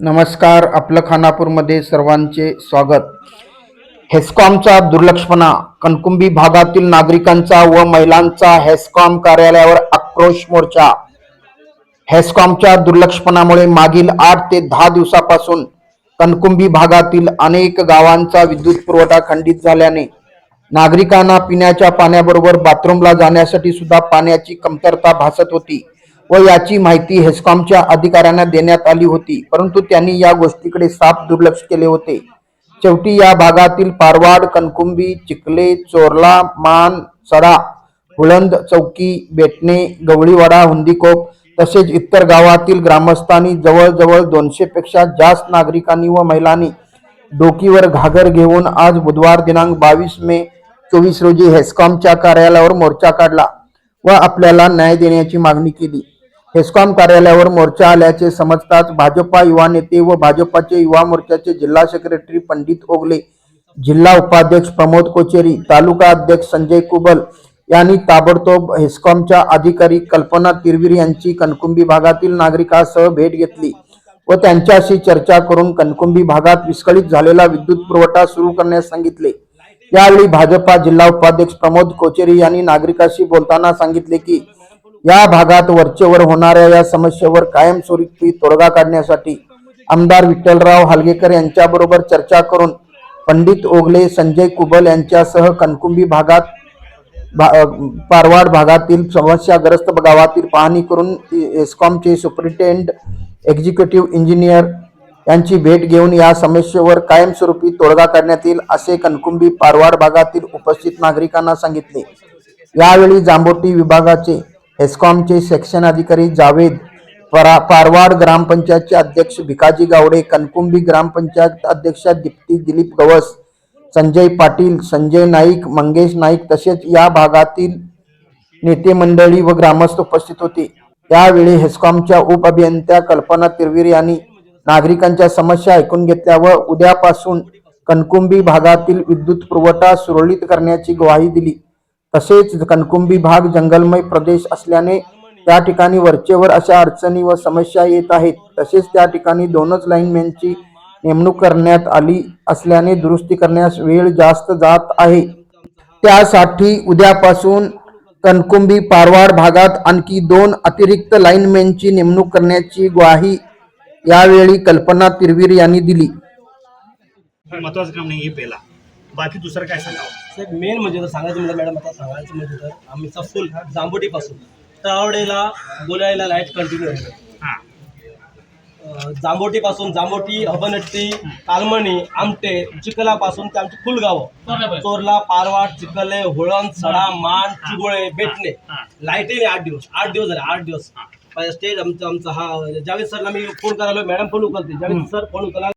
नमस्कार आपलं खानापूरमध्ये सर्वांचे स्वागत. हेस्कॉमचा दुर्लक्षपणा कणकुंबी भागातील नागरिकांचा व महिलांचा हेस्कॉम कार्यालयावर आक्रोश मोर्चा. हेस्कॉमच्या दुर्लक्षपणामुळे मागील आठ ते दहा दिवसापासून कणकुंबी भागातील अनेक गावांचा विद्युत पुरवठा खंडित झाल्याने नागरिकांना पिण्याच्या पाण्याबरोबर बाथरूमला जाण्यासाठी सुद्धा पाण्याची कमतरता भासत होती. व याची माहिती हेस्कॉमच्या अधिकाऱ्यांना देण्यात आली होती परंतु त्यांनी या गोष्टीकडे साफ दुर्लक्ष केले होते. शेवटी या भागातील पारवाड कणकुंबी चिखले चोरला मान सडा हुळंद चौकी बेटणे गवळीवाडा हुंदीकोप तसेच इतर गावातील ग्रामस्थांनी जवळजवळ दोनशे पेक्षा जास्त नागरिकांनी व महिलांनी डोकीवर घागर घेऊन आज बुधवार दिनांक बावीस मे चोवीस रोजी हेस्कॉमच्या कार्यालयावर मोर्चा काढला व आपल्याला न्याय देण्याची मागणी केली. हेस्कॉम कार्यालयावर मोर्चा आल्याचे समजताच भाजपा युवा नेते व भाजपाचे युवा मोर्चाचे जिल्हा सेक्रेटरी पंडित ओगले जिल्हा उपाध्यक्ष प्रमोद कोचेरी तालुका अध्यक्ष संजय कुबल यांनी ताबडतोब हेस्कॉमच्या अधिकारी कल्पना तिरवीर यांची कणकुंबी भागातील नागरिकांसह भेट घेतली व त्यांच्याशी चर्चा करून कणकुंबी भागात विस्कळीत झालेला विद्युत पुरवठा सुरू करण्यास सांगितले. यावेळी भाजपा जिल्हा उपाध्यक्ष प्रमोद कोचेरी यांनी नागरिकांशी बोलताना सांगितले की या भागात वरचेवर होणाऱ्या या समस्येवर कायमस्वरूपी तोडगा काढण्यासाठी आमदार विठ्ठलराव हालगेकर यांच्याबरोबर चर्चा करून पंडित ओगले संजय कुबल यांच्यासह कणकुंबी भागात भा- पारवाड भागातील समस्याग्रस्त गावातील पाहणी करून एस्कॉमचे सुपरिटेंडेंट एक्झिक्युटिव्ह इंजिनियर यांची भेट घेऊन या समस्येवर कायमस्वरूपी तोडगा काढण्यात येईल असे कणकुंबी पारवाड भागातील उपस्थित नागरिकांना सांगितले. यावेळी जांबोटी विभागाचे हेस्कॉमचे सेक्शन अधिकारी जावेद परा पारवाड ग्रामपंचायतचे अध्यक्ष भिकाजी गावडे कणकुंबी ग्रामपंचायत अध्यक्षा दीप्ती दिलीप गवस संजय पाटील संजय नाईक मंगेश नाईक तसेच या भागातील नेते मंडळी व ग्रामस्थ उपस्थित होते. त्यावेळी हेस्कॉमच्या उप अभियंत्या कल्पना तिरवीर यांनी नागरिकांच्या समस्या ऐकून घेतल्या व उद्यापासून कणकुंबी भागातील विद्युत पुरवठा सुरळीत करण्याची ग्वाही दिली. तसेच कणकुंबी भाग जंगलमय प्रदेश असल्याने त्या ठिकाणी वरचेवर अशा अडचणी व समस्या येत आहेत. तसेच त्या ठिकाणी दोनच लाईनमॅनची नेमणूक करण्यात आली असल्याने दुरुस्ती करण्यास वेळ जास्त जात आहे. त्यासाठी उद्यापासून कणकुंबी पारवाड भागात आणखी दोन अतिरिक्त लाईनमॅनची नेमणूक करण्याची ग्वाही यावेळी कल्पना तिरवीर यांनी दिली. महत्वाचं काम नाही पहिला. बाकी दुसरं काय सांगावं? साहेब मेन म्हणजे जर सांगायचं म्हणजे मॅडम आता सांगायचं म्हणजे तर आम्हीचा फुल जांभोटीपासून तळवडेला बोलायला लाइट कंटिन्यू आहे हां. अं, जांभोटीपासून जांभोटी हबनट्टी कालमणी आमटे चिखलापासून ते आमची फुल गावं. चोरला पारवाड चिखले हुळण सडा मान चिगोळे बेटणे लाईटही आठ दिवस. आठ दिवस झाले आठ दिवस. स्टेज आमचा आमचा हा जावेद सरला मी फोन करायला मॅडम फोन उचलते जावेद सर फोन उचला